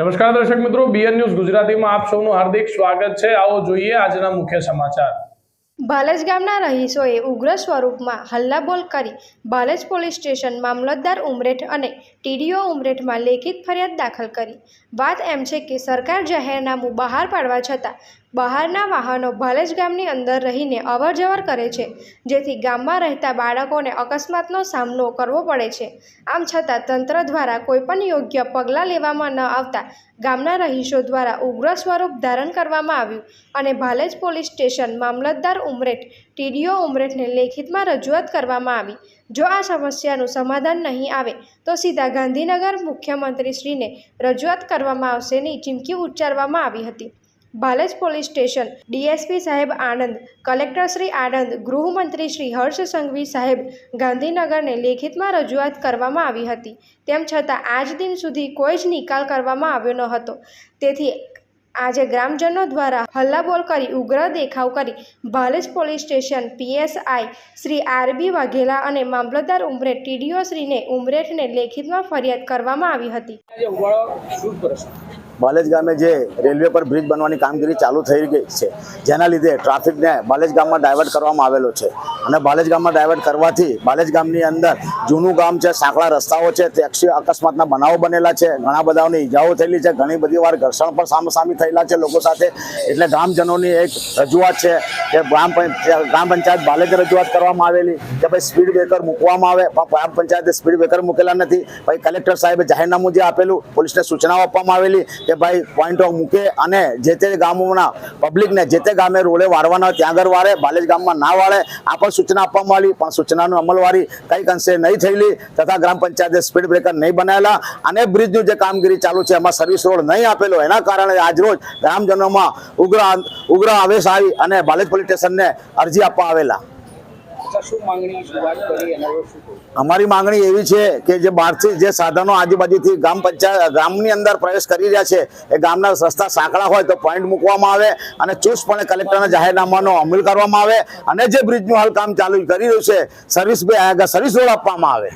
નમસ્કાર દર્શક મિત્રો બીએન ન્યૂઝ ગુજરાતીમાં આપ સૌનું હાર્દિક સ્વાગત છે. આવો જોઈએ આજના મુખ્ય સમાચાર. ભાલેજ ગામના રહીશોએ ઉગ્ર સ્વરૂપમાં હલ્લાબોલ કરી ભાલેજ પોલીસ સ્ટેશન મામલતદાર ઉમરેઠ અને ટીડીઓ ઉમરેઠમાં લેખિત ફરિયાદ દાખલ કરી. વાત એમ છે કે સરકાર જાહેરનામું બહાર પાડવા છતાં બહારના વાહનો ભાલેજ ગામની અંદર રહીને અવરજવર કરે છે, જેથી ગામમાં રહેતા બાળકોને અકસ્માતનો સામનો કરવો પડે છે. આમ છતાં તંત્ર દ્વારા કોઈપણ યોગ્ય પગલાં લેવામાં ન આવતા ગામના રહીશો દ્વારા ઉગ્ર સ્વરૂપ ધારણ કરવામાં આવ્યું અને ભાલેજ પોલીસ સ્ટેશન મામલતદાર ઉમરેઠ, ટીડીઓ ઉમરેઠને લેખિતમાં રજૂઆત કરવામાં આવી. જો આ સમસ્યાનું સમાધાન નહીં આવે, તો સીધા ગાંધીનગર મુખ્યમંત્રીશ્રીને રજૂઆત કરવામાં આવશેની ચીમકી ઉચ્ચારવામાં આવી હતી. ભાલેજ પોલીસ સ્ટેશન ડીએસપી સાહેબ આણંદ કલેક્ટર શ્રી આણંદ ગૃહમંત્રી શ્રી હર્ષ સંઘવી સાહેબ ગાંધીનગરને લેખિતમાં રજૂઆત કરવામાં આવી હતી. તેમ છતાં આજ દિન સુધી કોઈ જ નિકાલ કરવામાં આવ્યો ન હતો. તેથી આજે ગ્રામજનો દ્વારા હલ્લાબોલ કરી ઉગ્ર દેખાવ કરી Bhalej police station PSI Shri R B Vaghela અને મામલતદાર ઉમરેઠ ટીડીઓ શ્રીને ઉમરેઠને લેખિતમાં ફરિયાદ કરવામાં આવી હતી. બાલેજ ગામે જે રેલવે પર બ્રિજ બનવાની કામગીરી ચાલુ થઈ ગઈ છે, જેના લીધે ટ્રાફિકને બાલેજ ગામમાં ડાયવર્ટ કરવામાં આવેલો છે. અને બાલેજ ગામમાં ડાયવર્ટ કરવાથી બાલેજ ગામની અંદર જૂનું ગામ છે, સાંકડા રસ્તાઓ છે ટેક્સી અકસ્માતના બનાવો બનેલા છે, ઘણા બધાઓની ઈજાઓ થયેલી છે, ઘણી બધી વાર ઘર્ષણ પણ સામસામી થયેલા છે લોકો સાથે. એટલે ગ્રામજનોની એક રજૂઆત છે કે ગ્રામ ગ્રામ પંચાયત બાલેજ રજૂઆત કરવામાં આવેલી કે ભાઈ સ્પીડ બ્રેકર મૂકવામાં આવે. પણ ગ્રામ પંચાયતે સ્પીડ બ્રેકર મૂકેલા નથી. ભાઈ કલેક્ટર સાહેબે જાહેરનામું જે આપેલું, પોલીસને સૂચનાઓ આપવામાં આવેલી કે ભાઈ પોઈન્ટો મૂકે અને જે તે ગામોના પબ્લિકને જે તે ગામે રોડે વાળવાના ત્યાં આગળ વાળે બાલેજ ગામમાં ના વાળે, આ પણ સૂચના આપવામાં આવી, પણ સૂચનાનું અમલવારી કંઈક અંશે નહીં થયેલી તથા ગ્રામ પંચાયતે સ્પીડ બ્રેકર નહીં બનાવેલા અને બ્રિજનું જે કામગીરી ચાલુ છે એમાં સર્વિસ રોડ નહીં આપેલો, એના કારણે આજરોજ ગ્રામજનોમાં ઉગ્ર ઉગ્ર આવેશ આવી અને બાલેજ પોલીસ સ્ટેશનને અરજી આપવા આવેલા. અમારી માંગણી એવી છે કે જે બહારથી જે સાધનો આજુબાજુથી ગ્રામ પંચાયત, ગામની અંદર પ્રવેશ કરી રહ્યા છે, એ ગામના રસ્તા સાંકડા હોય તો પોઈન્ટ મૂકવામાં આવે અને ચુસ્તપણે કલેક્ટરના જાહેરનામાનો અમલ કરવામાં આવે અને જે બ્રિજનું હાલ કામ ચાલુ કરી રહ્યું છે, સર્વિસ બે સર્વિસ રોડ આપવામાં આવે.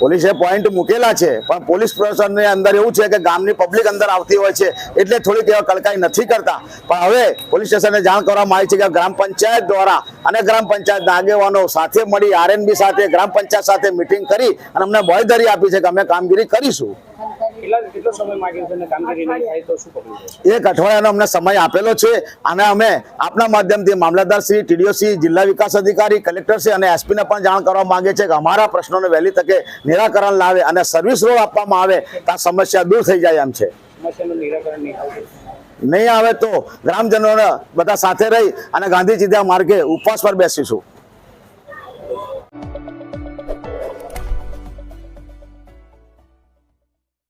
પોલીસે પોઈન્ટ મૂકેલા છે, પણ પોલીસ પ્રશાસનની અંદર એવું છે કે ગામની પબ્લિક અંદર આવતી હોય છે, એટલે થોડીક એવા કડકાઈ નથી કરતા. પણ હવે પોલીસ સ્ટેશનને જાણ કરવામાં આવી છે કે ગ્રામ પંચાયત દ્વારા અને ગ્રામ પંચાયતના આગેવાનો સાથે મળી આરએનબી સાથે, ગ્રામ પંચાયત સાથે મિટિંગ કરી અને અમને બોયધરી આપી છે કે અમે કામગીરી કરીશું. એક અઠવાડિયાનો અમને સમય આપેલો છે અને અમે આપના માધ્યમથી મામલતદાર શ્રી ટીડીઓસી જિલ્લા વિકાસ અધિકારી કલેક્ટર શ્રી અને એસપીને પણ જાણ કરવા માંગે છે કે અમારા પ્રશ્નોને વહેલી તકે નિરાકરણ લાવે અને સર્વિસ રોડ આપવામાં આવે તો આ સમસ્યા દૂર થઈ જાય એમ છે. નહીં આવે તો ગ્રામજનોને બધા સાથે રહી અને ગાંધી ચિંતા માર્ગે ઉપવાસ પર બેસીશું.